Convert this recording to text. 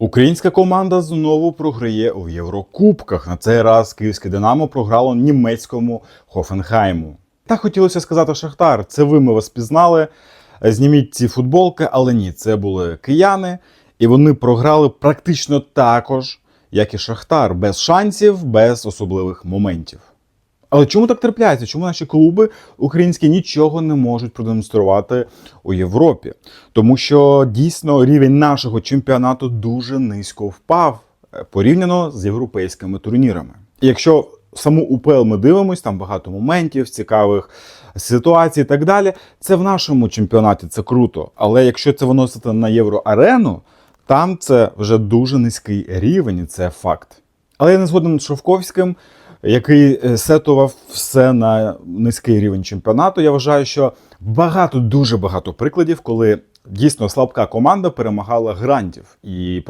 Українська команда знову програє у Єврокубках. На цей раз київське Динамо програло німецькому Хофенхайму. Та хотілося сказати Шахтар, це ви ми вас пізнали. Зніміть ці футболки, але ні, це були кияни, і вони програли практично також, як і Шахтар, без шансів, без особливих моментів. Але чому так трапляється? Чому наші клуби українські нічого не можуть продемонструвати у Європі? Тому що дійсно рівень нашого чемпіонату дуже низько впав е, порівняно з європейськими турнірами. І якщо саму УПЛ ми дивимось, там багато моментів, цікавих ситуацій і так далі. Це в нашому чемпіонаті це круто. Але якщо це виносити на євроарену, там це вже дуже низький рівень, і це факт. Але я не згоден з Шовковським, який е, сетував все на низький рівень чемпіонату. Я вважаю, що багато, дуже багато прикладів, коли дійсно слабка команда перемагала грантів. І